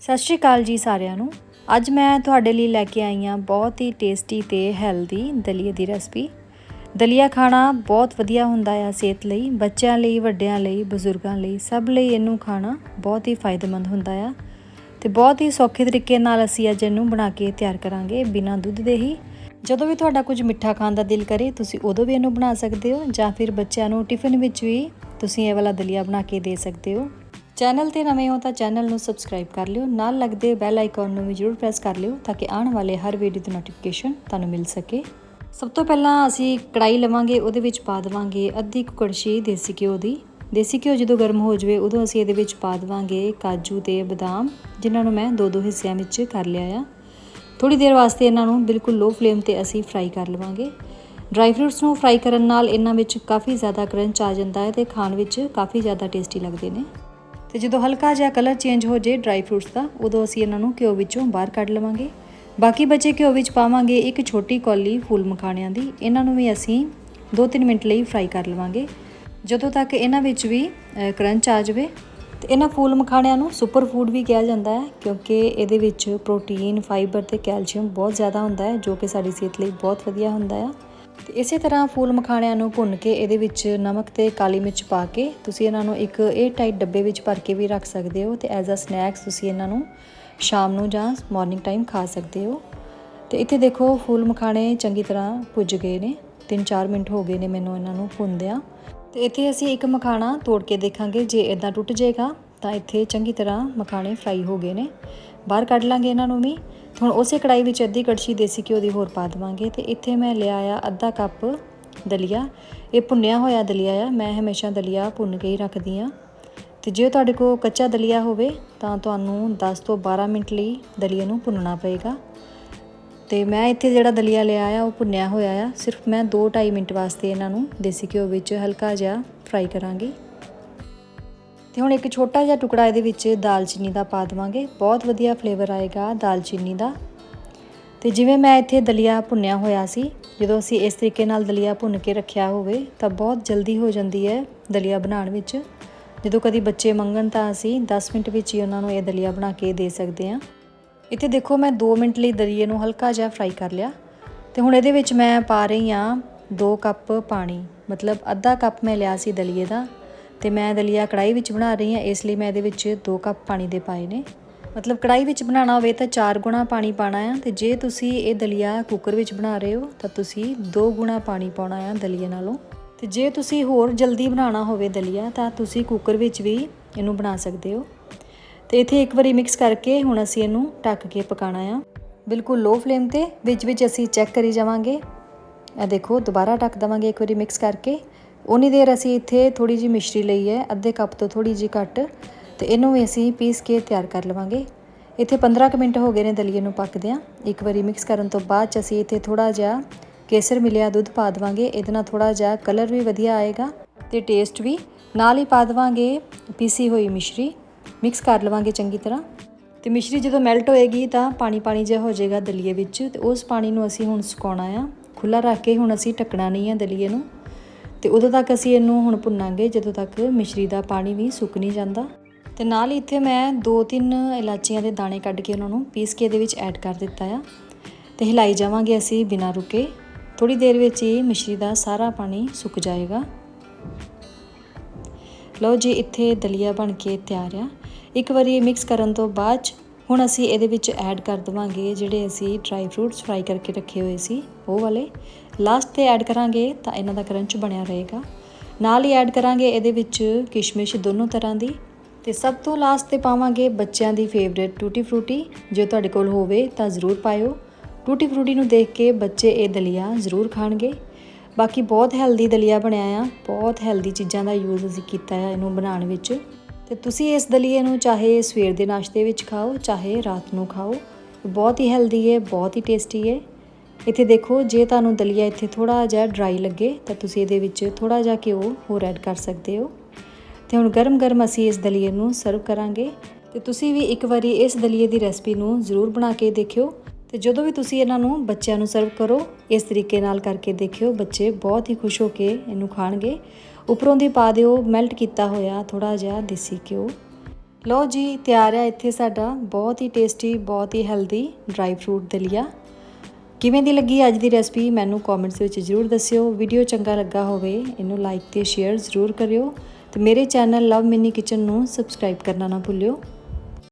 ਸਤਿ ਸ਼੍ਰੀ ਅਕਾਲ ਜੀ ਸਾਰਿਆਂ ਨੂੰ। ਅੱਜ ਮੈਂ ਤੁਹਾਡੇ ਲਈ ਲੈ ਕੇ ਆਈ ਹਾਂ ਬਹੁਤ ਹੀ ਟੇਸਟੀ ਤੇ ਹੈਲਦੀ ਦਲੀਏ ਦੀ ਰੈਸਪੀ ਦਲੀਆ ਖਾਣਾ ਬਹੁਤ ਵਧੀਆ ਹੁੰਦਾ ਆ ਸਿਹਤ ਲਈ, ਬੱਚਿਆਂ ਲਈ, ਵੱਡਿਆਂ ਲਈ, ਬਜ਼ੁਰਗਾਂ ਲਈ, ਸਭ ਲਈ ਇਹਨੂੰ ਖਾਣਾ ਬਹੁਤ ਹੀ ਫਾਇਦੇਮੰਦ ਹੁੰਦਾ ਆ। ਤੇ ਬਹੁਤ ਹੀ ਸੌਖੇ ਤਰੀਕੇ ਨਾਲ ਅਸੀਂ ਅੱਜ ਇਹਨੂੰ ਬਣਾ ਕੇ ਤਿਆਰ ਕਰਾਂਗੇ ਬਿਨਾਂ ਦੁੱਧ ਦੇ ਹੀ। ਜਦੋਂ ਵੀ ਤੁਹਾਡਾ ਕੁਝ ਮਿੱਠਾ ਖਾਣ ਦਾ ਦਿਲ ਕਰੇ, ਤੁਸੀਂ ਉਦੋਂ ਵੀ ਇਹਨੂੰ ਬਣਾ ਸਕਦੇ ਹੋ ਜਾਂ ਫਿਰ ਬੱਚਿਆਂ ਨੂੰ ਟਿਫਿਨ ਵਿੱਚ ਵੀ ਤੁਸੀਂ ਇਹ ਵਾਲਾ ਦਲੀਆ ਬਣਾ ਕੇ ਦੇ ਸਕਦੇ ਹੋ। ਚੈਨਲ ਤੇ ਨਵੇਂ ਹੋ ਤਾਂ ਚੈਨਲ ਨੂੰ ਸਬਸਕ੍ਰਾਈਬ ਕਰ ਲਿਓ। ਨਾਲ ਲੱਗਦੇ ਬੈਲ ਆਈਕਨ ਨੂੰ ਵੀ ਜ਼ਰੂਰ ਪ੍ਰੈਸ ਕਰ ਲਿਓ ਤਾਂ ਕਿ ਆਉਣ ਵਾਲੇ ਹਰ ਵੀਡੀਓ ਦੀ ਨੋਟੀਫਿਕੇਸ਼ਨ ਤੁਹਾਨੂੰ ਮਿਲ ਸਕੇ। ਸਭ ਤੋਂ ਪਹਿਲਾਂ ਅਸੀਂ ਕੜਾਈ ਲਵਾਂਗੇ, ਉਹਦੇ ਵਿੱਚ ਪਾ ਦੇਵਾਂਗੇ ਅੱਧੀ ਕੁ ਕੜਛੀ ਦੇਸੀ ਘਿਓ ਦੀ। ਦੇਸੀ ਘਿਓ ਜਦੋਂ ਗਰਮ ਹੋ ਜਾਵੇ, ਉਦੋਂ ਅਸੀਂ ਇਹਦੇ ਵਿੱਚ ਪਾ ਦੇਵਾਂਗੇ ਕਾਜੂ ਤੇ ਬਦਾਮ, ਜਿਨ੍ਹਾਂ ਨੂੰ ਮੈਂ ਦੋ ਦੋ ਹਿੱਸਿਆਂ ਵਿੱਚ ਕਰ ਲਿਆ ਆ। ਥੋੜੀ ਦੇਰ ਵਾਸਤੇ ਇਹਨਾਂ ਨੂੰ ਬਿਲਕੁਲ ਲੋ ਫਲੇਮ ਤੇ ਅਸੀਂ ਫਰਾਈ ਕਰ ਲਵਾਂਗੇ। ਡਰਾਈ ਫਰੂਟਸ ਨੂੰ ਫਰਾਈ ਕਰਨ ਨਾਲ ਇਹਨਾਂ ਵਿੱਚ ਕਾਫੀ ਜ਼ਿਆਦਾ ਕਰੰਚ ਆ ਜਾਂਦਾ ਹੈ ਤੇ ਖਾਣ ਵਿੱਚ ਕਾਫੀ ਜ਼ਿਆਦਾ ਟੇਸਟੀ ਲੱਗਦੇ ਨੇ। ਤੇ ਜਦੋਂ ਹਲਕਾ ਜਿਹਾ ਕਲਰ ਚੇਂਜ ਹੋ ਜੇ ਡਰਾਈ ਫਰੂਟਸ ਦਾ, ਉਦੋਂ ਅਸੀਂ ਇਹਨਾਂ ਨੂੰ ਘਿਓ ਵਿੱਚੋਂ ਬਾਹਰ ਕੱਢ ਲਵਾਂਗੇ। ਬਾਕੀ ਬਚੇ ਘਿਓ ਵਿੱਚ ਪਾਵਾਂਗੇ ਇੱਕ ਛੋਟੀ ਕੌਲੀ ਫੁੱਲ ਮਖਾਣਿਆਂ ਦੀ। ਇਹਨਾਂ ਨੂੰ ਵੀ ਅਸੀਂ 2-3 ਮਿੰਟ ਲਈ ਫਰਾਈ ਕਰ ਲਵਾਂਗੇ। ਜਦੋਂ ਤੱਕ ਇਹਨਾਂ ਵਿੱਚ ਵੀ ਕਰੰਚ ਆ ਜਾਵੇ, ਤੇ ਇਹਨਾਂ ਫੂਲ ਮਖਾਣਿਆਂ ਨੂੰ ਸੁਪਰ ਫੂਡ ਵੀ ਕਿਹਾ ਜਾਂਦਾ ਹੈ, ਕਿਉਂਕਿ ਇਹਦੇ ਵਿੱਚ ਪ੍ਰੋਟੀਨ ਫਾਈਬਰ ਤੇ ਕੈਲਸ਼ੀਅਮ ਬਹੁਤ ਜ਼ਿਆਦਾ ਹੁੰਦਾ ਹੈ, ਜੋ ਕਿ ਸਾਡੀ ਸਿਹਤ ਲਈ ਬਹੁਤ ਵਧੀਆ ਹੁੰਦਾ ਹੈ ਤੇ ਇਸੇ ਤਰ੍ਹਾਂ ਫੂਲ ਮਖਾਣਿਆਂ ਨੂੰ ਭੁੰਨ ਕੇ ਇਹਦੇ ਵਿੱਚ ਨਮਕ ਤੇ ਕਾਲੀ ਮਿਰਚ ਪਾ ਕੇ ਤੁਸੀਂ ਇਹਨਾਂ ਨੂੰ ਇੱਕ 에ਅਰ ਟਾਈਟ ਡੱਬੇ ਵਿੱਚ ਭਰ ਕੇ ਵੀ ਰੱਖ ਸਕਦੇ ਹੋ ਤੇ ਐਜ਼ ਅ ਸਨੈਕਸ ਤੁਸੀਂ ਇਹਨਾਂ ਨੂੰ ਸ਼ਾਮ ਨੂੰ ਜਾਂ ਮਾਰਨਿੰਗ ਟਾਈਮ ਖਾ ਸਕਦੇ ਹੋ। ਤੇ ਇੱਥੇ ਦੇਖੋ ਫੂਲ ਮਖਾਣੇ ਚੰਗੀ ਤਰ੍ਹਾਂ ਭੁੱਜ ਗਏ ਨੇ 3-4 ਮਿੰਟ ਹੋ ਗਏ ਨੇ ਮੈਨੂੰ ਇਹਨਾਂ ਨੂੰ ਭੁੰਨਦਿਆਂ। ਤੇ ਇੱਥੇ ਅਸੀਂ ਇੱਕ ਮਖਾਣਾ ਤੋੜ ਕੇ ਦੇਖਾਂਗੇ, ਜੇ ਇਦਾਂ ਟੁੱਟ ਜਾਏਗਾ ਤਾਂ ਇੱਥੇ ਚੰਗੀ ਤਰ੍ਹਾਂ ਮਖਾਣੇ ਫਰਾਈ ਹੋ ਗਏ ਨੇ। ਬਾਹਰ ਕੱਢ ਲਾਂਗੇ ਇਹਨਾਂ ਨੂੰ ਵੀ। ਹੁਣ ਉਸੇ ਕੜਾਈ ਵਿੱਚ ਅੱਧੀ ਕੜਛੀ ਦੇਸੀ ਘਿਓ ਦੀ ਹੋਰ ਪਾ ਦੇਵਾਂਗੇ ਤੇ ਇੱਥੇ ਮੈਂ ਲਿਆ ਆ ਅੱਧਾ ਕੱਪ ਦਲੀਆ। ਇਹ ਭੁੰਨਿਆ ਹੋਇਆ ਦਲੀਆ ਆ, ਮੈਂ ਹਮੇਸ਼ਾ ਦਲੀਆ ਭੁੰਨ ਕੇ ਹੀ ਰੱਖਦੀ ਆ। ਤੇ ਜੇ ਤੁਹਾਡੇ ਕੋਲ ਕੱਚਾ ਦਲੀਆ ਹੋਵੇ ਤਾਂ ਤੁਹਾਨੂੰ 10 ਤੋਂ 12 ਮਿੰਟ ਲਈ ਦਲੀਏ ਨੂੰ ਭੁੰਨਣਾ ਪਏਗਾ। ਤੇ ਮੈਂ ਇੱਥੇ ਜਿਹੜਾ ਦਲੀਆ ਲਿਆ ਆ, ਉਹ ਭੁੰਨਿਆ ਹੋਇਆ ਆ। ਸਿਰਫ ਮੈਂ 2-2.5 ਮਿੰਟ ਵਾਸਤੇ ਇਹਨਾਂ ਨੂੰ ਦੇਸੀ ਘਿਓ ਵਿੱਚ ਹਲਕਾ ਜਿਹਾ ਫਰਾਈ ਕਰਾਂਗੀ। ਤੇ ਹੁਣ ਇੱਕ ਛੋਟਾ ਜਿਹਾ ਟੁਕੜਾ ਇਹਦੇ ਵਿੱਚ ਦਾਲਚੀਨੀ ਦਾ ਪਾ ਦਵਾਂਗੇ। ਬਹੁਤ ਵਧੀਆ ਫਲੇਵਰ ਆਏਗਾ ਦਾਲਚੀਨੀ ਦਾ। ਤੇ ਜਿਵੇਂ ਮੈਂ ਇੱਥੇ ਦਲੀਆ ਭੁੰਨਿਆ ਹੋਇਆ ਸੀ, ਜਦੋਂ ਅਸੀਂ ਇਸ ਤਰੀਕੇ ਨਾਲ ਦਲੀਆ ਭੁੰਨ ਕੇ ਰੱਖਿਆ ਹੋਵੇ, ਤਾਂ ਬਹੁਤ ਜਲਦੀ ਹੋ ਜਾਂਦੀ ਹੈ ਦਲੀਆ ਬਣਾਉਣ ਵਿੱਚ। ਜਦੋਂ ਕਦੀ ਬੱਚੇ ਮੰਗਣ ਤਾਂ ਅਸੀਂ 10 ਮਿੰਟ ਵਿੱਚ ਹੀ ਉਹਨਾਂ ਨੂੰ ਇਹ ਦਲੀਆ ਬਣਾ ਕੇ ਦੇ ਸਕਦੇ ਹਾਂ। ਇੱਥੇ ਦੇਖੋ ਮੈਂ 2 ਮਿੰਟ ਲਈ ਦਲੀਏ ਨੂੰ ਹਲਕਾ ਜਿਹਾ ਫਰਾਈ ਕਰ ਲਿਆ। ਤੇ ਹੁਣ ਇਹਦੇ ਵਿੱਚ ਮੈਂ ਪਾ ਰਹੀ ਹਾਂ 2 ਕੱਪ ਪਾਣੀ, ਮਤਲਬ ਅੱਧਾ ਕੱਪ ਮੈਂ ਲਿਆ ਸੀ ਦਲੀਏ ਦਾ। ਤੇ ਮੈਂ ਦਲੀਆ ਕੜਾਈ ਵਿੱਚ ਬਣਾ ਰਹੀ ਹਾਂ, ਇਸ ਲਈ ਮੈਂ ਇਹਦੇ ਵਿੱਚ 2 ਕੱਪ ਪਾਣੀ ਦੇ ਪਾਏ ਨੇ। ਮਤਲਬ ਕੜਾਈ ਵਿੱਚ ਬਣਾਉਣਾ ਹੋਵੇ ਤਾਂ 4 ਗੁਣਾ ਪਾਣੀ ਪਾਣਾ ਆ, ਤੇ ਜੇ ਤੁਸੀਂ ਇਹ ਦਲੀਆ ਕੁੱਕਰ ਵਿੱਚ ਬਣਾ ਰਹੇ ਹੋ, ਤਾਂ ਤੁਸੀਂ 2 ਗੁਣਾ ਪਾਣੀ ਪਾਉਣਾ ਆ ਦਲੀਏ ਨਾਲੋਂ। ਤੇ ਜੇ ਤੁਸੀਂ ਹੋਰ ਜਲਦੀ ਬਣਾਉਣਾ ਹੋਵੇ ਦਲੀਆ, ਤਾਂ ਤੁਸੀਂ ਕੁੱਕਰ ਵਿੱਚ ਵੀ ਇਹਨੂੰ ਬਣਾ ਸਕਦੇ ਹੋ। ਤੇ ਇੱਥੇ ਇੱਕ ਵਾਰੀ ਮਿਕਸ ਕਰਕੇ ਹੁਣ ਅਸੀਂ ਇਹਨੂੰ ਢੱਕ ਕੇ ਪਕਾਣਾ ਆ। ਬਿਲਕੁਲ ਲੋ ਫਲੇਮ ਤੇ ਵਿੱਚ ਵਿੱਚ ਅਸੀਂ ਚੈੱਕ ਕਰੀ ਜਾਵਾਂਗੇ। ਇਹ ਦੇਖੋ, ਦੁਬਾਰਾ ਢੱਕ ਦਵਾਂਗੇ ਇੱਕ ਵਾਰੀ ਮਿਕਸ ਕਰਕੇ। ਉਨੀ ਦੇਰ ਅਸੀਂ ਇੱਥੇ ਥੋੜੀ ਜੀ ਮਿਸ਼ਰੀ ਲਈ ਹੈ, ਅੱਧੇ ਕੱਪ ਤੋਂ ਥੋੜੀ ਜੀ ਘੱਟ, ਤੇ ਇਹਨੂੰ ਵੀ ਅਸੀਂ ਪੀਸ ਕੇ ਤਿਆਰ ਕਰ ਲਵਾਂਗੇ। ਇੱਥੇ 15 ਕੁ ਮਿੰਟ ਹੋ ਗਏ ਨੇ ਦਲੀਏ ਨੂੰ ਪੱਕਦਿਆਂ। ਇੱਕ ਵਾਰੀ ਮਿਕਸ ਕਰਨ ਤੋਂ ਬਾਅਦ ਚ ਅਸੀਂ ਇੱਥੇ ਥੋੜਾ ਜਿਹਾ ਕੇਸਰ ਮਿਲਿਆ ਦੁੱਧ ਪਾ ਦਵਾਂਗੇ। ਇਹਦੇ ਨਾਲ ਥੋੜਾ ਜਿਹਾ ਕਲਰ ਵੀ ਵਧੀਆ ਆਏਗਾ ਤੇ ਟੇਸਟ ਵੀ। ਨਾਲ ਹੀ ਪਾ ਦਵਾਂਗੇ ਪੀਸੀ ਹੋਈ ਮਿਸ਼ਰੀ। ਮਿਕਸ ਕਰ ਲਵਾਂਗੇ ਚੰਗੀ ਤਰ੍ਹਾਂ। ਤੇ ਮਿਸ਼ਰੀ ਜਦੋਂ ਮੈਲਟ ਹੋਏਗੀ ਤਾਂ ਪਾਣੀ ਪਾਣੀ ਜਿਹਾ ਹੋ ਜਾਏਗਾ ਦਲੀਏ ਵਿੱਚ। ਤੇ ਉਸ ਪਾਣੀ ਨੂੰ ਅਸੀਂ ਹੁਣ ਸੁਕਾਉਣਾ ਆ। ਖੁੱਲਾ ਰੱਖ ਕੇ ਹੁਣ ਅਸੀਂ ਢੱਕਣਾ ਨਹੀਂ ਆ ਦਲੀਏ ਨੂੰ। ਤੇ ਉਦੋਂ ਤੱਕ ਅਸੀਂ ਇਹਨੂੰ ਹੁਣ ਭੁੰਨਾਂਗੇ, ਜਦੋਂ ਤੱਕ ਮਿਸ਼ਰੀ ਦਾ ਪਾਣੀ ਵੀ ਸੁੱਕ ਨਹੀਂ ਜਾਂਦਾ। ਤੇ ਨਾਲ ਹੀ ਇੱਥੇ ਮੈਂ 2-3 ਇਲਾਚੀਆਂ ਦੇ ਦਾਣੇ ਕੱਢ ਕੇ ਉਹਨਾਂ ਨੂੰ ਪੀਸ ਕੇ ਇਹਦੇ ਵਿੱਚ ਐਡ ਕਰ ਦਿੱਤਾ ਆ। ਤੇ ਹਿਲਾਈ ਜਾਵਾਂਗੇ ਅਸੀਂ ਬਿਨਾਂ ਰੁਕੇ। ਥੋੜੀ ਦੇਰ ਵਿੱਚ ਹੀ ਮਿਸ਼ਰੀ ਦਾ ਸਾਰਾ ਪਾਣੀ ਸੁੱਕ ਜਾਏਗਾ। ਲਓ ਜੀ, ਇੱਥੇ ਦਲੀਆ ਬਣ ਕੇ ਤਿਆਰ ਆ। ਇੱਕ ਵਾਰੀ ਮਿਕਸ ਕਰਨ ਤੋਂ ਬਾਅਦ ਹੁਣ ਅਸੀਂ ਇਹਦੇ ਵਿੱਚ ਐਡ ਕਰ ਦਵਾਂਗੇ ਜਿਹੜੇ ਅਸੀਂ ਡਰਾਈ ਫਰੂਟਸ ਫਰਾਈ ਕਰਕੇ ਰੱਖੇ ਹੋਏ ਸੀ, ਉਹ ਵਾਲੇ। ਲਾਸਟ ਤੇ ਐਡ ਕਰਾਂਗੇ ਤਾਂ ਇਹਨਾਂ ਦਾ ਕਰੰਚ ਬਣਿਆ ਰਹੇਗਾ। ਨਾਲ ਹੀ ਐਡ ਕਰਾਂਗੇ ਇਹਦੇ ਵਿੱਚ ਕਿਸ਼ਮਿਸ਼ ਦੋਨੋਂ ਤਰ੍ਹਾਂ ਦੀ। ਤੇ ਸਭ ਤੋਂ ਲਾਸਟ ਤੇ ਪਾਵਾਂਗੇ ਬੱਚਿਆਂ ਦੀ ਫੇਵਰੇਟ ਟੂਟੀ ਫਰੂਟੀ। ਜੇ ਤੁਹਾਡੇ ਕੋਲ ਹੋਵੇ ਤਾਂ ਜ਼ਰੂਰ ਪਾਇਓ। ਟੂਟੀ ਫਰੂਟੀ ਨੂੰ ਦੇਖ ਕੇ ਬੱਚੇ ਇਹ ਦਲੀਆ ਜ਼ਰੂਰ ਖਾਣਗੇ। ਬਾਕੀ ਬਹੁਤ ਹੈਲਦੀ ਦਲੀਆ ਬਣਿਆ ਆ। ਬਹੁਤ ਹੈਲਦੀ ਚੀਜ਼ਾਂ ਦਾ ਯੂਜ਼ ਅਸੀਂ ਕੀਤਾ ਆ ਇਹਨੂੰ ਬਣਾਉਣ ਵਿੱਚ। ਤੇ ਤੁਸੀਂ ਇਸ ਦਲੀਏ ਨੂੰ ਚਾਹੇ ਸਵੇਰ ਦੇ ਨਾਸ਼ਤੇ ਵਿੱਚ ਖਾਓ, ਚਾਹੇ ਰਾਤ ਨੂੰ ਖਾਓ। ਬਹੁਤ ਹੀ ਹੈਲਦੀ ਹੈ, ਬਹੁਤ ਹੀ ਟੇਸਟੀ ਹੈ। ਇੱਥੇ ਦੇਖੋ, ਜੇ ਤੁਹਾਨੂੰ ਦਲੀਆ ਇੱਥੇ ਥੋੜਾ ਜਿਹਾ ਡਰਾਈ ਲੱਗੇ, ਤਾਂ ਤੁਸੀਂ ਇਹਦੇ ਵਿੱਚ ਥੋੜਾ ਜਿਹਾ ਘਿਓ ਹੋਰ ਐਡ ਕਰ ਸਕਦੇ ਹੋ। ਤੇ ਹੁਣ ਗਰਮ-ਗਰਮ ਅਸੀਂ ਇਸ ਦਲੀਏ ਨੂੰ ਸਰਵ ਕਰਾਂਗੇ। ਤੇ ਤੁਸੀਂ ਵੀ ਇੱਕ ਵਾਰੀ ਇਸ ਦਲੀਏ ਦੀ ਰੈਸਪੀ ਨੂੰ ਜ਼ਰੂਰ ਬਣਾ ਕੇ ਦੇਖਿਓ। ਤੇ ਜਦੋਂ ਵੀ ਤੁਸੀਂ ਇਹਨਾਂ ਨੂੰ ਬੱਚਿਆਂ ਨੂੰ ਸਰਵ ਕਰੋ, ਇਸ ਤਰੀਕੇ ਨਾਲ ਕਰਕੇ ਦੇਖਿਓ, ਬੱਚੇ ਬਹੁਤ ਹੀ ਖੁਸ਼ ਹੋ ਕੇ ਇਹਨੂੰ ਖਾਣਗੇ। ਉੱਪਰੋਂ ਦੀ ਪਾ ਦਿਓ ਮੈਲਟ ਕੀਤਾ ਹੋਇਆ ਥੋੜਾ ਜਿਹਾ ਦੇਸੀ ਘਿਓ। ਲਓ ਜੀ, ਤਿਆਰ ਹੈ ਇੱਥੇ ਸਾਡਾ ਬਹੁਤ ਹੀ ਟੇਸਟੀ ਬਹੁਤ ਹੀ ਹੈਲਦੀ ਡਰਾਈ ਫਰੂਟ ਦਲੀਆ। ਕਿਵੇਂ ਦੀ ਲੱਗੀ ਅੱਜ ਦੀ ਰੈਸਪੀ ਮੈਨੂੰ ਕਮੈਂਟਸ ਵਿੱਚ ਜ਼ਰੂਰ ਦੱਸਿਓ। ਵੀਡੀਓ ਚੰਗਾ ਲੱਗਾ ਹੋਵੇ, ਇਹਨੂੰ ਲਾਈਕ ਤੇ ਸ਼ੇਅਰ ਜ਼ਰੂਰ ਕਰਿਓ। ਤੇ ਮੇਰੇ ਚੈਨਲ ਲਵ ਮਿੰਨੀ ਕਿਚਨ ਨੂੰ ਸਬਸਕ੍ਰਾਈਬ ਕਰਨਾ ਨਾ ਭੁੱਲਿਓ।